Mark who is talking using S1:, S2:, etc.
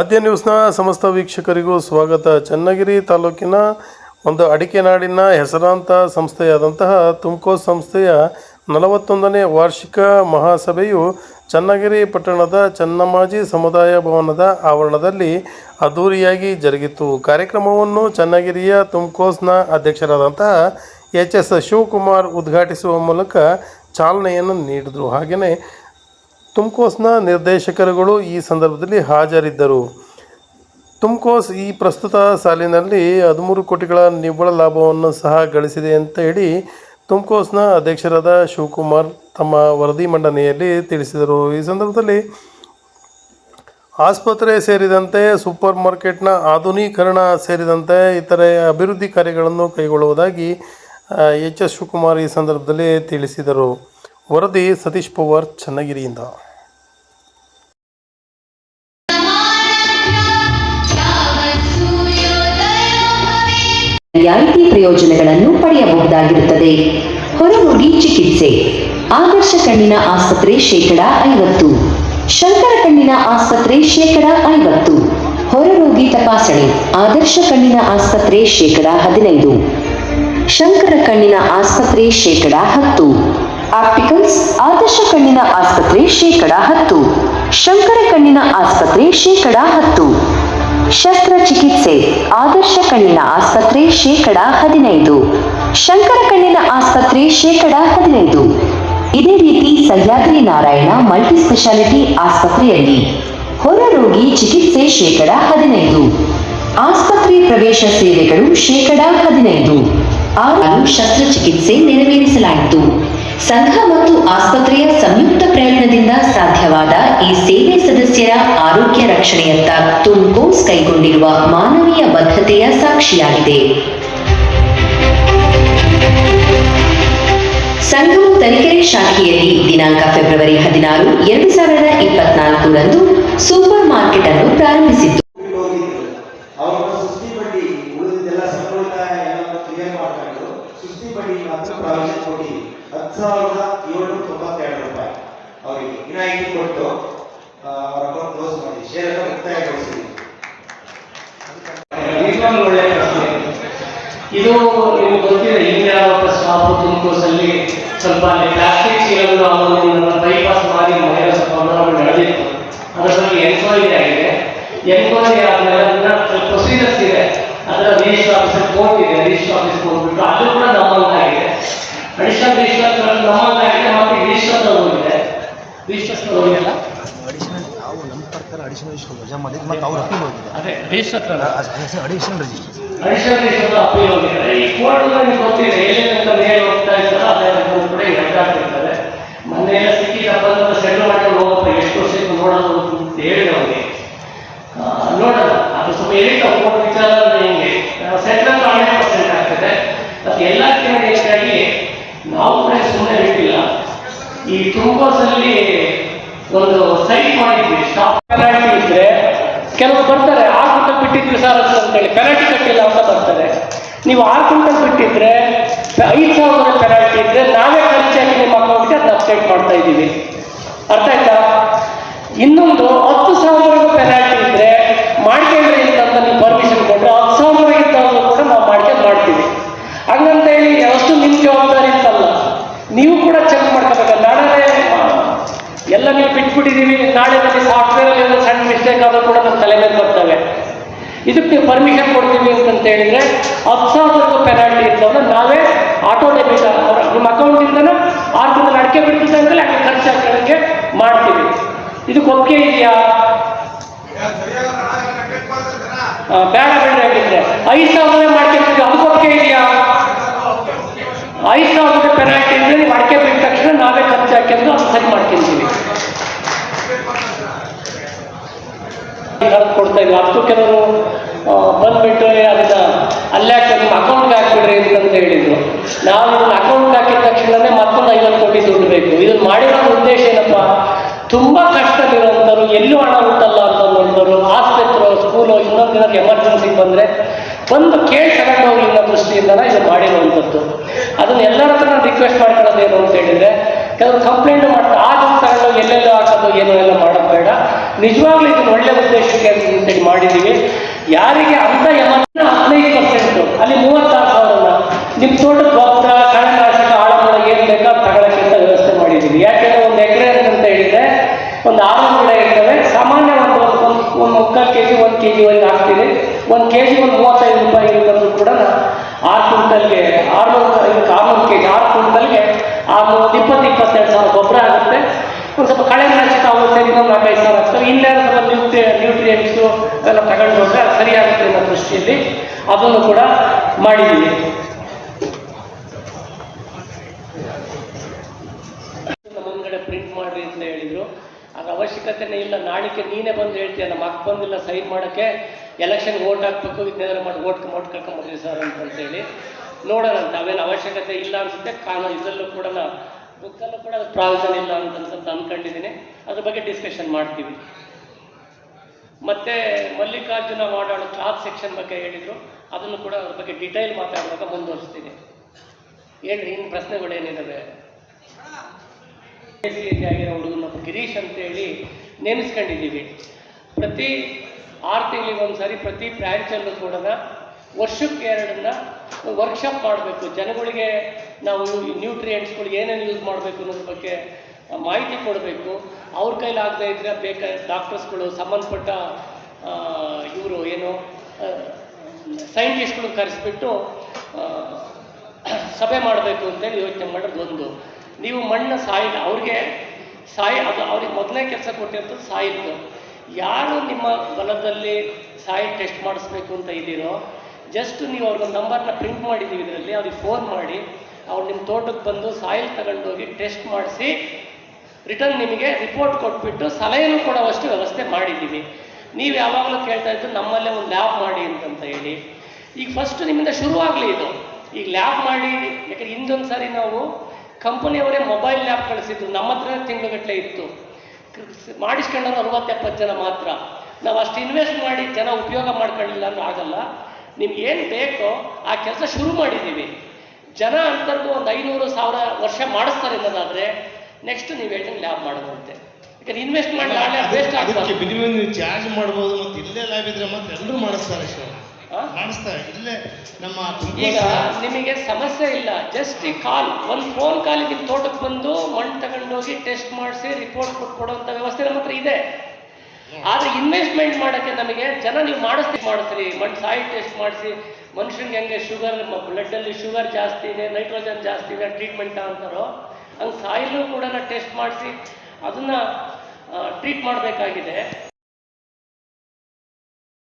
S1: ಆದ್ಯ ನ್ಯೂಸ್ನ ಸಮಸ್ತ ವೀಕ್ಷಕರಿಗೂ ಸ್ವಾಗತ. ಚನ್ನಗಿರಿ ತಾಲೂಕಿನ ಒಂದು ಅಡಿಕೆ ನಾಡಿನ ಹೆಸರಾಂತ ಸಂಸ್ಥೆಯಾದಂತಹ ತುಮಕೋ ಸಂಸ್ಥೆಯ ನಲವತ್ತೊಂದನೇ ವಾರ್ಷಿಕ ಮಹಾಸಭೆಯು ಚನ್ನಗಿರಿ ಪಟ್ಟಣದ ಚನ್ನಮಾಜಿ ಸಮುದಾಯ ಭವನದ ಆವರಣದಲ್ಲಿ ಅದ್ದೂರಿಯಾಗಿ ಜರುಗಿತು. ಕಾರ್ಯಕ್ರಮವನ್ನು ಚನ್ನಗಿರಿಯ ತುಮಕೋಸ್ನ ಅಧ್ಯಕ್ಷರಾದಂತಹ ಎಚ್ ಎಸ್ ಶಿವಕುಮಾರ್ ಉದ್ಘಾಟಿಸುವ ಮೂಲಕ ಚಾಲನೆಯನ್ನು ನೀಡಿದರು. ಹಾಗೆಯೇ ತುಮ್ಕೋಸ್ನ ನಿರ್ದೇಶಕರುಗಳು ಈ ಸಂದರ್ಭದಲ್ಲಿ ಹಾಜರಿದ್ದರು. ತುಮ್ಕೋಸ್ ಈ ಪ್ರಸ್ತುತ ಸಾಲಿನಲ್ಲಿ ಹದಿಮೂರು ಕೋಟಿಗಳ ನಿವ್ವಳ ಲಾಭವನ್ನು ಸಹ ಗಳಿಸಿದೆ ಅಂತ ಹೇಳಿ ತುಮ್ಕೋಸ್ನ ಅಧ್ಯಕ್ಷರಾದ ಶಿವಕುಮಾರ್ ತಮ್ಮ ವರದಿ ಮಂಡನೆಯಲ್ಲಿ ತಿಳಿಸಿದರು. ಈ ಸಂದರ್ಭದಲ್ಲಿ ಆಸ್ಪತ್ರೆ ಸೇರಿದಂತೆ ಸೂಪರ್ ಮಾರ್ಕೆಟ್ನ ಆಧುನೀಕರಣ ಸೇರಿದಂತೆ ಇತರೆ ಅಭಿವೃದ್ಧಿ ಕಾರ್ಯಗಳನ್ನು ಕೈಗೊಳ್ಳುವುದಾಗಿ ಎಚ್. ಎಸ್. ಶಿವಕುಮಾರ್ ಈ ಸಂದರ್ಭದಲ್ಲಿ ತಿಳಿಸಿದರು. ವರದಿ ಸತೀಶ್ ಪವಾರ್, ಚನ್ನಗಿರಿಯಿಂದ.
S2: ರಿಯಾಯಿತಿ ಪ್ರಯೋಜನಗಳನ್ನು ಪಡೆಯಬಹುದಾಗಿರುತ್ತದೆ. ಹೊರರೋಗಿ ಚಿಕಿತ್ಸೆ. ಆದರ್ಶ ಕಣ್ಣಿನ ಆಸ್ಪತ್ರೆ ಶೇಕಡ ಐವತ್ತು. ಶಂಕರ ಕಣ್ಣಿನ ಆಸ್ಪತ್ರೆ ಶೇಕಡ ಐವತ್ತು. ಹೊರರೋಗಿ ತಪಾಸಣೆ. ಆದರ್ಶ ಕಣ್ಣಿನ ಆಸ್ಪತ್ರೆ ಶೇಕಡ ಹದಿನೈದು. ಶಂಕರ ಕಣ್ಣಿನ ಆಸ್ಪತ್ರೆ ಶೇಕಡ ಹತ್ತು. ಆಪ್ಟಿಕಲ್ಸ್, ಆದರ್ಶ ಕಣ್ಣಿನ ಆಸ್ಪತ್ರೆ ಶೇಕಡ ಹತ್ತು. ಶಂಕರ ಕಣ್ಣಿನ ಆಸ್ಪತ್ರೆ ಶೇಕಡ ಹತ್ತು. ಶಸ್ತ್ರಚಿಕಿತ್ಸೆ, ಆದರ್ಶ ಕಣ್ಣಿನ ಆಸ್ಪತ್ರೆ ಶೇಕಡ ಹದಿನೈದು. ಶಂಕರ ಕಣ್ಣಿನ ಆಸ್ಪತ್ರೆ ಶೇಕಡ ಹದಿನೈದು. ಇದೇ ರೀತಿ ಸಹ್ಯಾದ್ರಿ ನಾರಾಯಣ ಮಲ್ಟಿ ಸ್ಪೆಷಾಲಿಟಿ ಆಸ್ಪತ್ರೆಯಲ್ಲಿ ಹೊರರೋಗಿ ಚಿಕಿತ್ಸೆ ಶೇಕಡ ಹದಿನೈದು. ಆಸ್ಪತ್ರೆ ಪ್ರವೇಶ ಸೇವೆಗಳು ಶೇಕಡ ಹದಿನೈದು. ಆರು ಶಸ್ತ್ರಚಿಕಿತ್ಸೆ ನೆರವೇರಿಸಲಾಯಿತು. ಸಂಘ ಮತ್ತು ಆಸ್ಪತ್ರೆಯ ಸಂಯುಕ್ತ ಪ್ರಯತ್ನದಿಂದ ಸಾಧ್ಯವಾದ ಈ ಸೇವೆ ಸದಸ್ಯರ ಆರೋಗ್ಯ ರಕ್ಷಣೆಯತ್ತ ತುಮ್ಕೋಸ್ ಕೈಗೊಂಡಿರುವ ಮಾನವೀಯ ಬದ್ಧತೆಯ ಸಾಕ್ಷಿಯಾಗಿದೆ. ಸಂಘವು ತರೀಕೆರೆ ಶಾಖೆಯಲ್ಲಿ ದಿನಾಂಕ ಫೆಬ್ರವರಿ ಹದಿನಾರು, ಎರಡು ಸಾವಿರದ ಇಪ್ಪತ್ನಾಲ್ಕರಂದು ಸೂಪರ್ ಮಾರ್ಕೆಟ್ ಅನ್ನು ಪ್ರಾರಂಭಿಸಿತ್ತು
S3: ಹೋಗಿದ್ರು ಅವ್ರನ್ನ ಸುಸ್ತಿ ಬಡ್ಡಿ ಉಳಿದಿದ್ದೆಲ್ಲ ಸಂಬಳಿತ ಎಲ್ಲ ಕ್ಲಿಯರ್ ಮಾಡ್ಕೊಂಡು ಸುಸ್ತಿ ಬಡ್ಡಿ ಮಾತ್ರ ಪ್ರಾವಿಷನ್ ಕೊಟ್ಟಿದ್ವಿ ಹತ್ತು ಸಾವಿರದ ಏಳ್ನೂರ ತೊಂಬತ್ತೆರಡು ರೂಪಾಯಿ ಅವರಿಗೆ ವಿನಾಯಿತಿ ಕೊಟ್ಟು ಆ, ಅವ್ರ ಅಕೌಂಟ್ ಕ್ಲೋಸ್ ಮಾಡಿ ಶೇರ್ ಮುಕ್ತಾಯಗೊಳಿಸಿದ್ವಿ
S4: ನಿಜವಾಗ್ಲೂ ಒಳ್ಳೆಯ ಪ್ರಶ್ನೆ ಇದು ನಿಮ್ಗೆ ಗೊತ್ತಿದೆ ಇಂಡಿಯಾ ವಾಪಸ್ ಸ್ಟಾಪ್ ತುಮಕೂರಲ್ಲಿ ಸ್ವಲ್ಪ ಅಲ್ಲಿ ಪ್ಲಾಸ್ಟಿಕ್ ಚೀಲಗಳು ಅವನ್ನ ಬೈಪಾಸ್ ಮಾಡಿ ಮನೆಯ ಸ್ವಲ್ಪ ಬದಲಾವಣೆ ನಡೆದಿತ್ತು. ಅದರ ಬಗ್ಗೆ ಎನ್ಕ್ವೈರಿ ಆಗಿದೆ. ಎನ್ಕ್ವೈರಿ ಆದ್ಮೇಲೆ ಅದನ್ನ ಪ್ರೊಸೀಜರ್ಸ್ ಇದೆ. ಅದರ ರಿಜಿಸ್ಟರ್ ಆಫೀಸರ್ ಕೋರ್ಟ್ ಇದೆ ರಿಜಿಸ್ಟರ್ ಆಫೀಸ್ ಹೋಗ್ಬಿಟ್ಟು ಅದು ಕೂಡ ನಮ್ಮಲ್ಲಾಗಿದೆ ಅಡಿಷನಲ್ ರಿಜಿಸ್ಟರ್ ನಮ್ಮಲ್ಲಾಗಿದೆ ಮತ್ತೆ ರಿಜಿಸ್ಟರ್ ಹೋಗಿದೆ. ರಿಜಿಸ್ಟರ್ ಹೋಗಿಲ್ಲ?
S5: ಅಡಿಷನಲ್ ನಾವು ನಮ್ಮ ಪ್ರಕಾರ ಅಡಿಷನಲ್ ರಿಜಿಸ್ಟರ್ ವಜಾ ಮಾಡಿದ್ದು ಮತ್ತು ಅವ್ರು ಅಪ್ಪಿ ಹೋಗಿದೆ.
S4: ಅದೇ register
S5: additional register
S4: register appeal ಹೋಗಿದೆ ಈ ಕೋರ್ಟ್ಗಳಲ್ಲಿ ಗೊತ್ತಿಲ್ಲ ಏನೇನಂತ ಮೇಲೆ ಹೋಗ್ತಾ ಇರ್ತಾರೆ ಅದೆಲ್ಲ ಕೂಡ ಅಡ್ಡಾಡ್ತಿರ್ತಾರೆ ಮೊನ್ನೆ ಎಲ್ಲ ಸಿಕ್ಕಿದಪ್ಪ ಅಂತ ಸೆಟ್ಲ್ ಮಾಡ್ಕೊಂಡು ಹೋಗಪ್ಪ ಎಷ್ಟು ವರ್ಷಕ್ಕೆ ನೋಡೋದು ಅಂತ ಹೇಳಿ ಅವ್ರಿಗೆ ಆ, ನೋಡೋಣ ಅದು ಸ್ವಲ್ಪ ಹೇಳಿಲ್ಲ ಕೋರ್ಟ್ ವಿಚಾರ ಹೆಂಗೆ ಸೆಟ್ಲ್ ಹಂಡ್ರೆಡ್ ಪರ್ಸೆಂಟ್ ಆಗ್ತದೆ. ಮತ್ತೆ ಎಲ್ಲ ಹೆಚ್ಚಾಗಿ ನಾವು ಕೂಡ ಸುಮ್ಮನೆ ಬಿಟ್ಟಿಲ್ಲ. ಈ ತುಮಕೂರಲ್ಲಿ ಒಂದು ಸೈಟ್ ಮಾಡಿದ್ವಿ. ಸ್ಟಾಪ್ ಇದ್ರೆ ಕೆಲವರು ಬರ್ತಾರೆ. ಆರು ಬಿಟ್ಟಿದ್ರು ಸರ್ ಅಂತ ಅಂತೇಳಿ. ಪೆನಾಲ್ಟಿ ಕಟ್ಟಿಲ್ಲ ಅಂತ ಬರ್ತಾರೆ. ನೀವು ಆರು ಕ್ವಿಂಟಲ್ ಬಿಟ್ಟಿದ್ರೆ, ಐದು ಸಾವಿರ ಪೆನಾಲ್ಟಿ ಇದ್ರೆ ನಾವೇ ಖರ್ಚಾಗಿ ನಿಮ್ಮ ಅಕೌಂಟ್ಗೆ ಅದನ್ನ ಅಪ್ಡೇಟ್ ಮಾಡ್ತಾ ಇದ್ದೀವಿ. ಅರ್ಥ ಆಯ್ತಾ? ಇನ್ನೊಂದು ಹತ್ತು ಸಾವಿರದ ಪೆನಾಲ್ಟಿ ಇದ್ರೆ ಮಾಡ್ಕೊಂಡ್ರಿ ಅಂತ ನೀವು ಪರ್ಮಿಷನ್ ಕೊಟ್ಟರೆ ಹತ್ತು ಸಾವಿರ ಇದ್ದಾಗಲೂ ಕೂಡ ನಾವು ಮಾಡ್ಕೊಂಡು ಮಾಡ್ತೀವಿ ಹಂಗಂತ ಹೇಳಿ ಅಷ್ಟು ನಿಮ್ಮ ಜವಾಬ್ದಾರಿ ಅಂತಲ್ಲ ನೀವು ಕೂಡ ಚೆಕ್ ಮಾಡ್ಕೋಬೇಕು ನಾಳೆ ಎಲ್ಲ ನೀವು ಬಿಟ್ಬಿಟ್ಟಿದ್ದೀವಿ ನಾಳೆ ನನಗೆ ಸಾಫ್ಟ್ವೇರ್ ಏನೋ ಸಣ್ಣ ಮಿಸ್ಟೇಕ್ ಆದರೂ ಕೂಡ ನಮ್ಮ ತಲೆ ಮೇಲೆ ಬರ್ತವೆ ಇದಕ್ಕೆ ಪರ್ಮಿಷನ್ ಕೊಡ್ತೀವಿ ಅಂತ ಹೇಳಿದ್ರೆ ಹತ್ತು ಸಾವಿರದ ಪೆನಾಲ್ಟಿ ಇರ್ತವನ್ನ ನಾವೇ ಆಟೋ ಡೆಬಿಟ್ ನಿಮ್ಮ ಅಕೌಂಟಿಂದನೂ ಆರು ತಿಂಗಳು ಅಡಿಕೆ ಬಿಡ್ತಿದ್ದ ಅಂದ್ರೆ ಹಂಗೆ ಖರ್ಚು ಹಾಕೋದಕ್ಕೆ ಮಾಡ್ತೀವಿ. ಇದಕ್ಕೆ ಒಪ್ಪಿಗೆ ಇದೆಯಾ? ಬೇಡ ಬೇಡ ಹೇಳಿದ್ರೆ ಐದು ಸಾವಿರ ಮಾಡ್ಕೊತೀವಿ ಅದಕ್ಕೆ ಒಪ್ಪಿಗೆ ಇದೆಯಾ? ಐದು ಸಾವಿರದ ಪೆನಾಲ್ಟಿ ಅಂದ್ರೆ ನೀವು ಅಡಿಕೆ ಬಿಟ್ಟ ತಕ್ಷಣ ನಾವೇ ಖರ್ಚು ಹಾಕ್ಯಂದು ಅದು ಸರಿ ಮಾಡ್ಕೊಂತೀವಿ. ಕೊಡ್ತಾ ಇದ್ವಿ ಅಷ್ಟು ಕೆಲವರು ಬಂದ್ಬಿಟ್ಟು ಅದನ್ನ ಅಲ್ಲೇ ನಿಮ್ಮ ಅಕೌಂಟ್ಗೆ ಹಾಕ್ಬಿಡ್ರಿ ಅಂತ ಹೇಳಿದ್ರು. ನಾವು ಇದನ್ನ ಅಕೌಂಟ್ಗೆ ಹಾಕಿದ ತಕ್ಷಣನೇ ಮತ್ತೊಂದು ಐವತ್ತು ಕೋಟಿ ದುಡ್ಡು ಬೇಕು. ಇದನ್ನ ಮಾಡಿರೋ ಉದ್ದೇಶ ಏನಪ್ಪ? ತುಂಬಾ ಕಷ್ಟವಿರುವಂಥವ್ರು ಎಲ್ಲೂ ಹಣ ಉಂಟಲ್ಲ ಅಂತಂದವರು ಆಸ್ಪತ್ರೆ ಸ್ಕೂಲು ಇನ್ನೊಂದು ದಿನಕ್ಕೆ ಎಮರ್ಜೆನ್ಸಿ ಬಂದ್ರೆ ಒಂದು ಕೇಳಿ ತಗೊಂಡೋಗಿ ಅನ್ನೋ ದೃಷ್ಟಿಯಿಂದ ಇದು ಮಾಡಿರುವಂಥದ್ದು. ಅದನ್ನ ಎಲ್ಲರ ಹತ್ರ ರಿಕ್ವೆಸ್ಟ್ ಮಾಡ್ಕೊಳ್ಳೋದು ಏನು ಅಂತ ಹೇಳಿದ್ರೆ, ಕೆಲವರು ಕಂಪ್ಲೇಂಟ್ ಮಾಡ್ತಾರೆ. ಆ ದಿನ ತಗೊಂಡು ಎಲ್ಲೆಲ್ಲೋ ಹಾಕೋದು, ಏನೋ ಎಲ್ಲ ಬೇಡ. ನಿಜವಾಗ್ಲೂ ಇದನ್ನು ಒಳ್ಳೆ ಉದ್ದೇಶಕ್ಕೆ ಅಂತ ಮಾಡಿದ್ದೀವಿ. ಯಾರಿಗೆ ಅಂತ ಯಮನ ಹದಿನೈದು ಪರ್ಸೆಂಟ್ ಅಲ್ಲಿ ಮೂವತ್ತಾರು ಸಾವಿರನ. ನಿಮ್ಮ ತೋಟದ ಭಕ್ತ ಕಳೆನಾಶಕ ಆಳಮಳ ಏನು ಬೇಕೋ ತಗೊಳ್ಳೋಕ್ಕಿಂತ ವ್ಯವಸ್ಥೆ ಮಾಡಿದ್ದೀವಿ. ಯಾಕೆಂದ್ರೆ ಒಂದು ಎಕರೆ ಅಂತ ಹೇಳಿದ್ರೆ ಒಂದು ಆರು ಇರ್ತವೆ ಸಾಮಾನ್ಯ ಒಂದು ಒಂದು ಒಂದು ಮುಕ್ಕಾಲು ಕೆ ಜಿ ಒಂದು ಕೆ ಜಿ ಒಳಗೆ ಹಾಕ್ತೀವಿ. ಒಂದು ಕೆ ಜಿ ಒಂದು ಮೂವತ್ತೈದು ರೂಪಾಯಿ ಇರುತ್ತಂದ್ರೂ ಕೂಡ ಆರು ಕ್ವಿಂಟಲ್ಗೆ ಆರುನೂರು ಇದಕ್ಕೆ ಆರುನೂರು ಕೆ ಜಿ ಆರು ಕುಂಟಲ್ಗೆ ಆರು ಒಂದು ಇಪ್ಪತ್ತು, ಇಪ್ಪತ್ತೆರಡು ಸಾವಿರ ಗೊಬ್ಬರ ಆಗುತ್ತೆ. ಒಂದು ಸ್ವಲ್ಪ ಕಳೆ ನಾಶಕ ಅವು ಇನ್ನೊಂದು ನಾಲ್ಕೈದು ಸಾವಿರ ಆಗ್ತವೆ ಇನ್ನೇನು ಸ್ವಲ್ಪ ನ್ಯೂಟ್ರಿ ನ್ಯೂಟ್ರಿಯೆಂಟ್ಸು ಅದೆಲ್ಲ ತಗೊಂಡು ಹೋದ್ರೆ ಅದು ಸರಿಯಾಗುತ್ತೆ ಅನ್ನೋ ದೃಷ್ಟಿಯಲ್ಲಿ ಅದನ್ನು ಕೂಡ ಮಾಡಿದ್ದೀವಿ. ಮುಂದ್ಗಡೆ ಪ್ರಿಂಟ್ ಮಾಡ್ರಿ ಅಂತ ಹೇಳಿದ್ರು. ಅದು ಅವಶ್ಯಕತೆನೇ ಇಲ್ಲ. ನಾಳಿಕೆ ನೀನೇ ಬಂದು ಹೇಳ್ತೀಯ, ನಮ್ಮ ಅಕ್ಕ ಬಂದಿಲ್ಲ ಸೈನ್ ಮಾಡೋಕ್ಕೆ ಎಲೆಕ್ಷನ್ಗೆ ಓಟ್ ಹಾಕ್ಬೇಕು ಇದನ್ನೆಲ್ಲ ಮಾಡಿ ಓಟ್ ಓಟ್ ಕರ್ಕೊಂಬರ್ರಿ ಸರ್ ಅಂತ ಹೇಳಿ. ನೋಡೋಣ ಅವೇನು ಅವಶ್ಯಕತೆ ಇಲ್ಲ ಅನ್ಸುತ್ತೆ. ಕಾನೂನು ಇದರಲ್ಲೂ ಕೂಡ ಬುಕ್ಕಲ್ಲೂ ಕೂಡ ಅದು ಪ್ರಾವಿಷನ್ ಇಲ್ಲ ಅಂತ ಅನ್ಸುತ್ತೆ ಅಂದ್ಕೊಂಡಿದ್ದೀನಿ ಅದ್ರ ಬಗ್ಗೆ ಡಿಸ್ಕಷನ್ ಮಾಡ್ತೀವಿ. ಮತ್ತೆ ಮಲ್ಲಿಕಾರ್ಜುನ ಮಾಡಾಳು ಕ್ಲಾತ್ ಸೆಕ್ಷನ್ ಬಗ್ಗೆ ಹೇಳಿದ್ರು. ಅದನ್ನು ಕೂಡ ಅದ್ರ ಬಗ್ಗೆ ಡಿಟೈಲ್ ಮಾತಾಡುವಾಗ ಮುಂದುವರಿಸ್ತೀನಿ. ಹೇಳ್ರಿ ಇನ್ನು ಪ್ರಶ್ನೆಗಳು ಏನಿದಾವೆ? ಗೆ ಆಗಿರೋ ಹುಡುಗನ ಗಿರೀಶ್ ಅಂತೇಳಿ ನೇಮಿಸ್ಕೊಂಡಿದ್ದೀವಿ. ಪ್ರತಿ ಆರು ತಿಂಗಳಿಗೆ ಒಂದ್ಸರಿ ಪ್ರತಿ ಪ್ರಾಂಚಲ್ಲೂ ಕೂಡ ವರ್ಷಕ್ಕೆ ಎರಡನ್ನ ವರ್ಕ್ಶಾಪ್ ಮಾಡಬೇಕು. ಜನಗಳಿಗೆ ನಾವು ನ್ಯೂಟ್ರಿಯೆಂಟ್ಸ್ಗಳಿಗೆ ಏನೇನು ಯೂಸ್ ಮಾಡಬೇಕು ಅನ್ನೋದ್ರ ಬಗ್ಗೆ ಮಾಹಿತಿ ಕೊಡಬೇಕು. ಅವ್ರ ಕೈಲಿ ಆಗ್ತಾ ಇದ್ರೆ ಬೇಕಾದ ಡಾಕ್ಟರ್ಸ್ಗಳು ಸಂಬಂಧಪಟ್ಟ ಇವರು ಏನು ಸೈಂಟಿಸ್ಟ್ಗಳು ಕರೆಸ್ಬಿಟ್ಟು ಸಭೆ ಮಾಡಬೇಕು ಅಂತೇಳಿ ಯೋಚನೆ ಮಾಡೋದು ಒಂದು. ನೀವು ಮಣ್ಣು ಸಾಯಿಲ್ ಅವ್ರಿಗೆ ಸಾಯಿ ಅದು ಅವ್ರಿಗೆ ಮೊದಲನೇ ಕೆಲಸ ಕೊಟ್ಟಿರ್ತದ್ದು ಸಾಯಿಲ್ದು. ಯಾರು ನಿಮ್ಮ ಹೊಲದಲ್ಲಿ ಸಾಯಿಲ್ ಟೆಸ್ಟ್ ಮಾಡಿಸ್ಬೇಕು ಅಂತ ಇದ್ದೀರೋ ಜಸ್ಟ್ ನೀವು ಅವ್ರಿಗೊಂದು ನಂಬರ್ನ ಪ್ರಿಂಟ್ ಮಾಡಿದ್ದೀವಿ ಇದರಲ್ಲಿ, ಅವ್ರಿಗೆ ಫೋನ್ ಮಾಡಿ ಅವ್ರು ನಿಮ್ಮ ತೋಟಕ್ಕೆ ಬಂದು ಸಾಯಿಲ್ ತಗೊಂಡೋಗಿ ಟೆಸ್ಟ್ ಮಾಡಿಸಿ ರಿಟರ್ನ್ ನಿಮಗೆ ರಿಪೋರ್ಟ್ ಕೊಟ್ಬಿಟ್ಟು ಸಲಹೆನೂ ಕೊಡೋವಷ್ಟು ವ್ಯವಸ್ಥೆ ಮಾಡಿದ್ದೀವಿ ನೀವು ಯಾವಾಗಲೂ ಕೇಳ್ತಾ ಇದ್ದು ನಮ್ಮಲ್ಲೇ ಒಂದು ಲ್ಯಾಬ್ ಮಾಡಿ ಅಂತಂತ ಹೇಳಿ. ಈಗ ಫಸ್ಟ್ ನಿಮ್ಮಿಂದ ಶುರುವಾಗಲಿ ಇದು. ಈಗ ಲ್ಯಾಬ್ ಮಾಡಿ, ಯಾಕಂದ್ರೆ ಹಿಂದೊಂದು ಸಾರಿ ನಾವು ಕಂಪನಿಯವರೇ ಮೊಬೈಲ್ ಲ್ಯಾಬ್ ಕಳಿಸಿದ್ರು ನಮ್ಮ ಹತ್ರ ತಿಂಗಳುಗಟ್ಟಲೆ ಇತ್ತು. ಮಾಡಿಸ್ಕೊಂಡವ್ರು ಅರವತ್ತೆಪ್ಪತ್ತು ಜನ ಮಾತ್ರ. ನಾವು ಅಷ್ಟು ಇನ್ವೆಸ್ಟ್ ಮಾಡಿ ಜನ ಉಪಯೋಗ ಮಾಡ್ಕೊಳ್ಳಿಲ್ಲ ಅಂದ್ರೆ ಆಗಲ್ಲ. ನಿಮ್ಗೆ ಏನು ಬೇಕೋ ಆ ಕೆಲಸ ಶುರು ಮಾಡಿದ್ದೀವಿ ಜನ ಅಂತದ್ದು ಒಂದು ಐನೂರು ಸಾವಿರ ವರ್ಷ ಮಾಡಿಸ್ತಾರೆ ಅನ್ನೋದಾದರೆ ನೆಕ್ಸ್ಟ್ ನೀವು ಹೇಳ್ದಂಗೆ ಲ್ಯಾಬ್ ಮಾಡೋದಂತೆ. ಯಾಕಂದ್ರೆ ಇನ್ವೆಸ್ಟ್ ಮಾಡಿ ವೇಸ್ಟ್ ಆಗುತ್ತೆ
S6: ಮಿನಿಮಮ್ ನೀವು ಚಾರ್ಜ್ ಮಾಡ್ಬೋದು ಮತ್ತೆ ಇಲ್ಲೇ ಲ್ಯಾಬ್ ಇದ್ರೆ ಮತ್ತೆ ಎಲ್ಲರೂ ಮಾಡಿಸ್ತಾರೆ ಸರ್
S4: ಆ?
S6: ಮಾಡಿಸ್ತಾರೆ. ಇಲ್ಲೇ ನಮ್ಮ
S4: ಈಗ ನಿಮಗೆ ಸಮಸ್ಯೆ ಇಲ್ಲ ಜಸ್ಟ್ ಈ ಕಾಲ್ ಒಂದು ಫೋನ್ ಕಾಲ್ ನಿಮ್ಮ ತೋಟಕ್ಕೆ ಬಂದು ಮಣ್ಣು ತಗೊಂಡೋಗಿ ಟೆಸ್ಟ್ ಮಾಡಿಸಿ ರಿಪೋರ್ಟ್ ಕೊಟ್ಟು ಕೊಡುವಂಥ ವ್ಯವಸ್ಥೆ ನಮ್ಮ ಹತ್ರ ಇದೆ. ಆದರೆ ಇನ್ವೆಸ್ಟ್ಮೆಂಟ್ ಮಾಡಕ್ಕೆ ನಮಗೆ ಜನ ನೀವು ಮಾಡಿಸ್ತಿ ಮಾಡಿಸ್ರಿ. ಮಣ್ಣು ಸಾಯಿಲ್ ಟೆಸ್ಟ್ ಮಾಡಿಸಿ, ಮನುಷ್ಯನಿಗೆ ಹೆಂಗೆ ಶುಗರ್ ಬ್ಲಡ್ಡಲ್ಲಿ ಶುಗರ್ ಜಾಸ್ತಿ ಇದೆ ನೈಟ್ರೋಜನ್ ಜಾಸ್ತಿ ಇದೆ ಟ್ರೀಟ್ಮೆಂಟ್ ಅಂತಾರೋ, ಹಂಗೆ ಸಾಯಿಲು ಕೂಡ ಟೆಸ್ಟ್ ಮಾಡಿಸಿ, ಅದನ್ನು ಟ್ರೀಟ್ ಮಾಡಬೇಕಾಗಿದೆ.